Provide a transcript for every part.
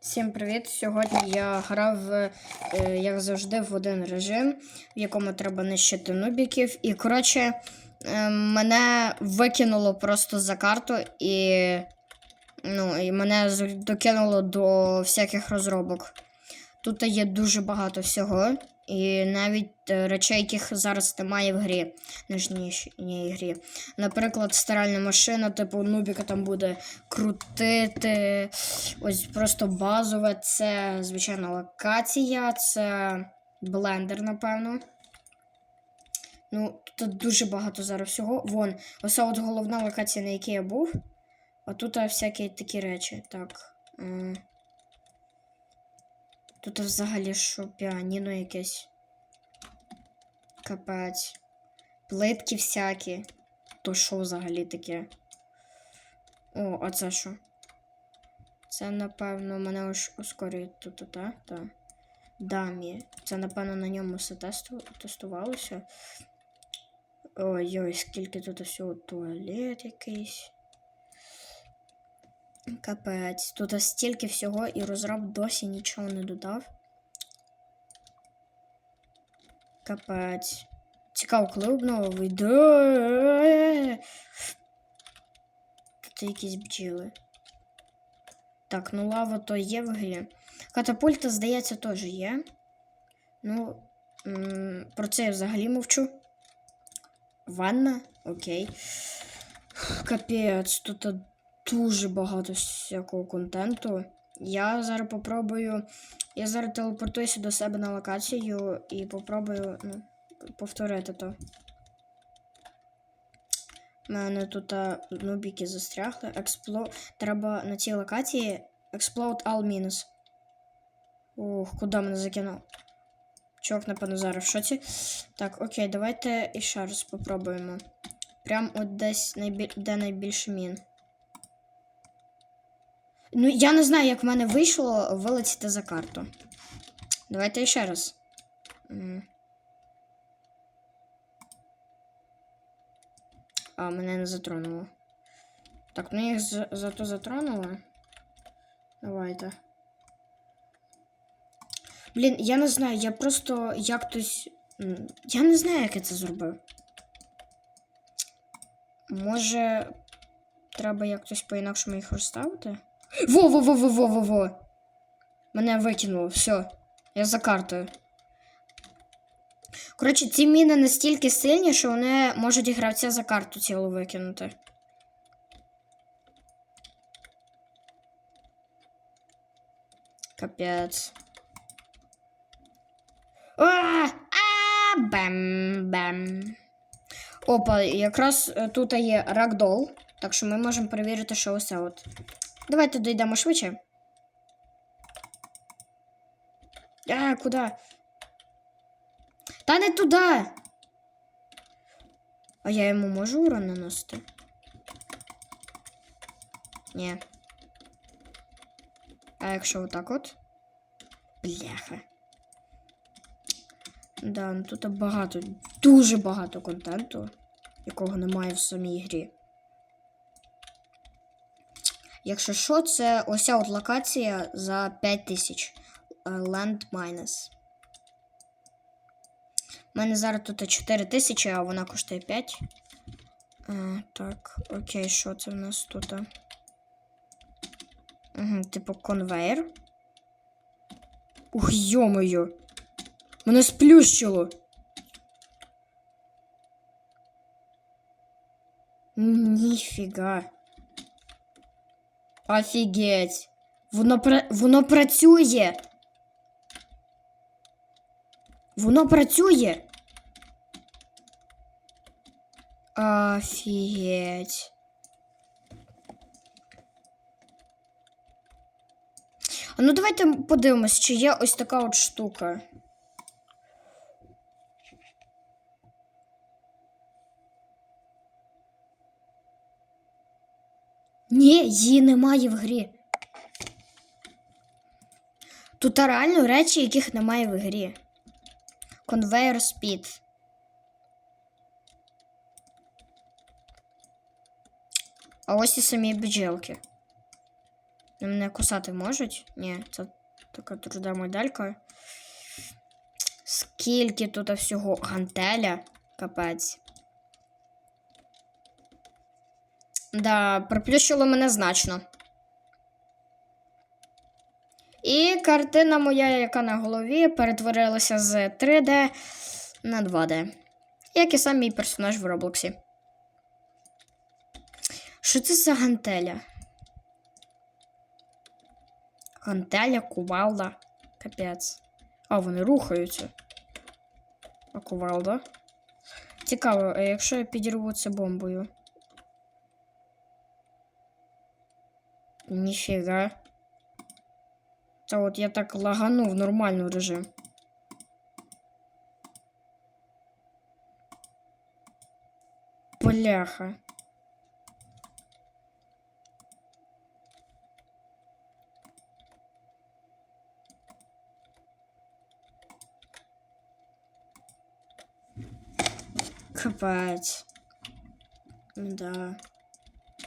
Всім привіт! Сьогодні я грав, е, як завжди, в один режим, в якому треба нищити нубіків. І, коротше, е, мене викинуло просто за карту, і, ну, і мене докинуло до всяких розробок. Тут є дуже багато всього, і навіть е, речей, яких зараз немає в грі, нижній грі. Наприклад, стиральна машина, типу Нубіка там буде крутити. Ось просто базове. Це звичайна локація, це блендер, напевно. Ну, тут дуже багато зараз всього. Вон, ось от головна локація, на якій я був. А тут всякі такі речі. Так. Тут взагалі що піаніно якесь. Капець. Плитки всякі. То що взагалі таке? О, а це що? Це, напевно, мене ось ускорює тут, та? Та. Дамі. Це, напевно, на ньому все тесту... тестувалося. Ой-ой, скільки тут всього туалет якийсь. Капець. Тут стільки всього і розраб досі нічого не додав. Капець. Цікаво, коли обнова. Тут якісь бджіли. Так, ну лава то є в грі. Катапульта, здається, теж є. Ну, про це я взагалі мовчу. Ванна? Окей. Капець, тут дуже багато всякого контенту. Я зараз попробую. Я зараз телепортуюся до себе на локацію і попробую ну, повторити то. У мене тут нубіки застрягли. Експло... Треба на цій локації Explode all minus. Ух, куди мене закинув? Чувак, напевно, зараз в шоці. Так, окей, давайте іще раз попробуємо. Прям от десь найбіль... де найбільше мін. Ну, я не знаю, як в мене вийшло вилетіти за карту. Давайте ще раз. А, мене не затронуло. Так, ну їх за- зато затронуло. Давайте. Блін, я не знаю, я просто як хтось. Я не знаю, як я це зробив. Може, треба якось по-інакшому їх розставити? Во-во-во-во-во-во-во! Мене викинуло, все. Я за картою. Коротше, ці міни настільки сильні, що вони можуть гравця за карту цілу викинути. Капець. Бем-бем. Опа, якраз е, тут є ракдол, так що ми можемо перевірити, що усе от. Давайте дійдемо швидше. А, куди? Та не туди. А я йому можу урон наносити? Ні. А якщо отак от? Бляха. Да, ну тут багато, дуже багато контенту, якого немає в самій грі. Якщо що, це ось ця от локація за 5000 е, Land Minus. У мене зараз тут 4000, а вона коштує 5. А, так, окей, що це в нас тут? Угу, типу конвейер. Ух, йо-моє! Мене сплющило. Ніфіга. Офігеть. Воно, пра- воно працює. Воно працює. Офігеть. А ну давайте подивимось, чи є ось така от штука. Ні, її немає в грі. Тут реально речі, яких немає в грі. Conveyor Speed. А ось і самі бджілки. Мене кусати можуть? Ні, це така труда медалька. Скільки тут всього гантеля? Капець. Да, приплющило мене значно. І картина моя, яка на голові, перетворилася з 3D на 2D. Як і сам мій персонаж в Роблоксі. Що це за гантеля? Гантеля, кувалда. Капець. А, вони рухаються. А кувалда? Цікаво, а якщо я підірву це бомбою? Ніфіга. Та от я так лаганув нормальний режим. Бляха. Капець. Да.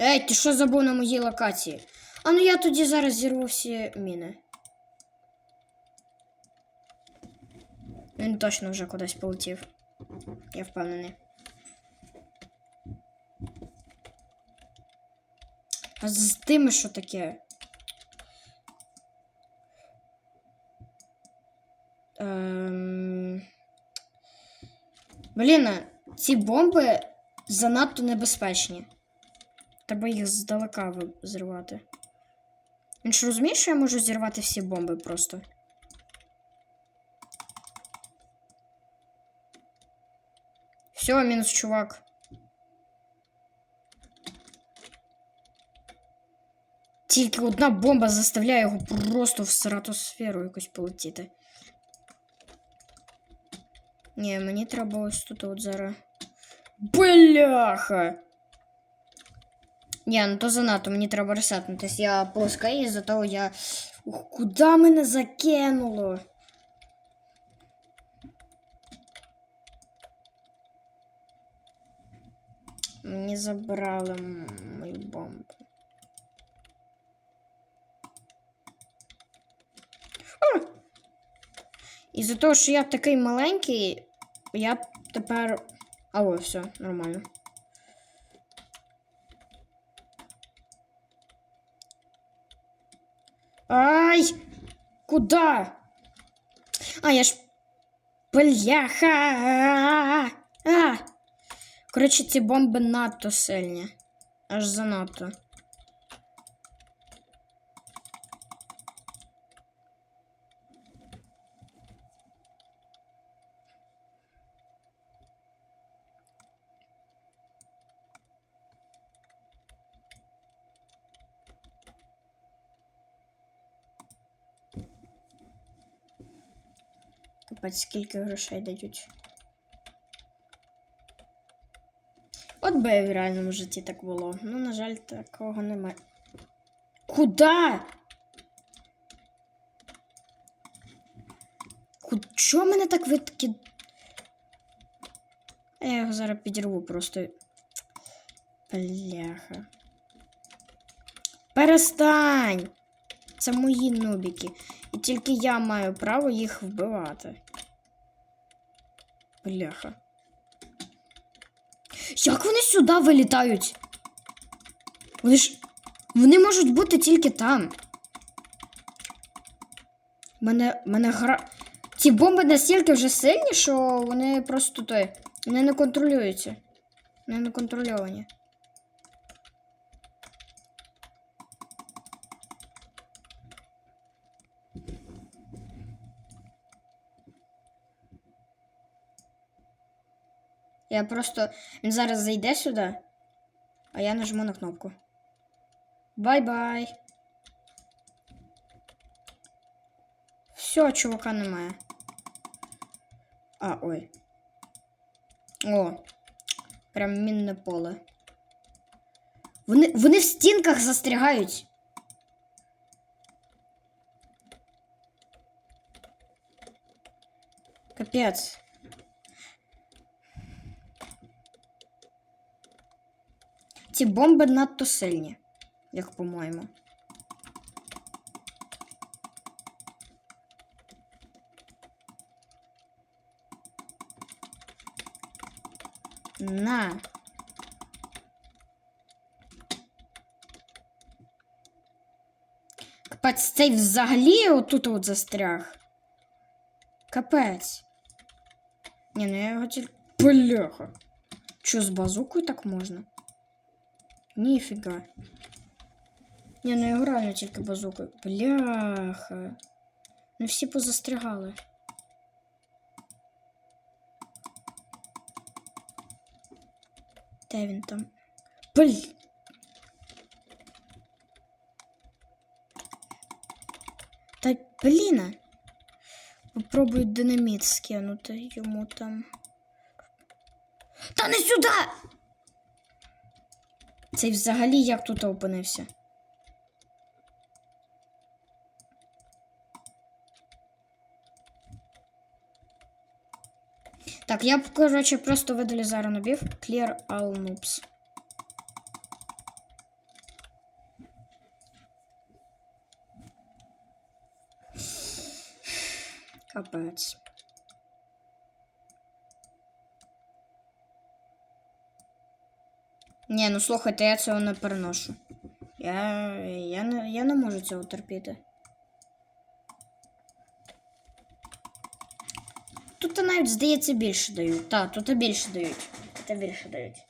Ей, ти що забув на моїй локації? А ну я тоді зараз зірву всі міни. Він точно вже кудись полетів. Я впевнений. А з тими що таке? Ем... Блін, ці бомби занадто небезпечні. Треба їх здалека зривати. Він ж розуміє, що я можу зірвати всі бомби просто. Все, мінус чувак. Тільки одна бомба заставляє його просто в стратосферу якось полетіти. Ні, мені треба ось тут от зараз. Бляха! Ні, ну то занадто, мені треба ресетнутись. Я плоска і за того я. Ух, куди мене закинуло? Мені забрали мою бомбу. А! Із-за того, що я такий маленький, я тепер. А все, нормально. Ай! Куда? А, я ж. Бляха! А! Коротше, ці бомби надто сильні. Аж занадто. Капець, скільки грошей дають. От би в реальному житті так було. Ну, на жаль, такого немає. Куда? Ку... Чого мене так витки? А Я його зараз підірву просто. Бляха. Перестань! Це мої нубіки. І тільки я маю право їх вбивати. Бляха. Як вони сюди вилітають? Вони ж. Вони можуть бути тільки там. Мене. Мене гра. Ці бомби настільки вже сильні, що вони просто той. Вони не контролюються. Вони не контрольовані. Я просто. Він зараз зайде сюди, а я нажму на кнопку. Бай-бай. Все, чувака немає. А, ой. О. Прям мінне поле. Вони, вони в стінках застрягають. Капець. Ці бомби надто сильні, як по-моєму. На. Капець, цей взагалі отут от застряг. Капець. Ні, ну я його тільки... Бляха. Що, з базукою так можна? Ніфіга. Ні, ну я реально тільки базукою. Бляха. Ну всі позастрягали. Де він там? Блін. Та блін. Попробую динаміт скинути йому там. Та не сюди! Цей взагалі як тут опинився? Так, я, короче, просто видалю зараз набив. Clear all noobs. Капець. Ні, ну слухайте, я цього не переношу. Я, я, не, я не можу цього терпіти. Тут навіть, здається, більше дають. Так, тут більше дають. Тут більше дають.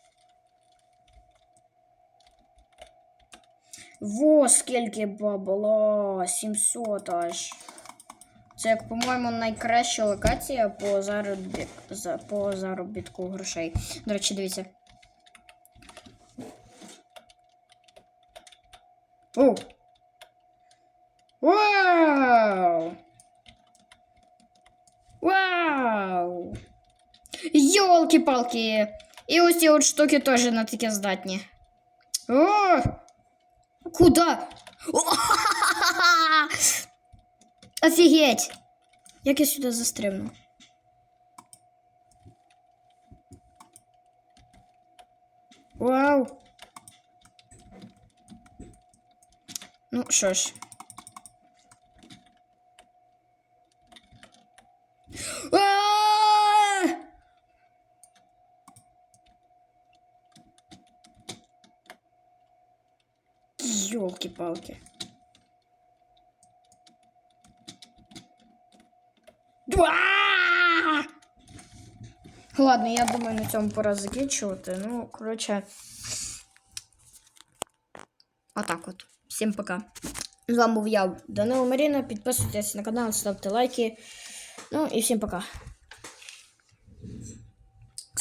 Во, скільки бабла, 700 аж. Це, як, по-моєму, найкраща локація по, заробіт... по заробітку грошей. До речі, дивіться. О! Вау! Вау! Йолки-палки! І ось ці от штуки теж на таке здатні. О! Куда? Офігеть! Як я сюди застрибну? Вау! Ну, що ж. А! Ёлки-палки. Ладно, я думаю, на цьому пора закінчувати. Ну, коротше. Отак от. Всім пока. З вами був я, Данило Маріна. Підписуйтесь на канал, ставте лайки. Ну і всім пока.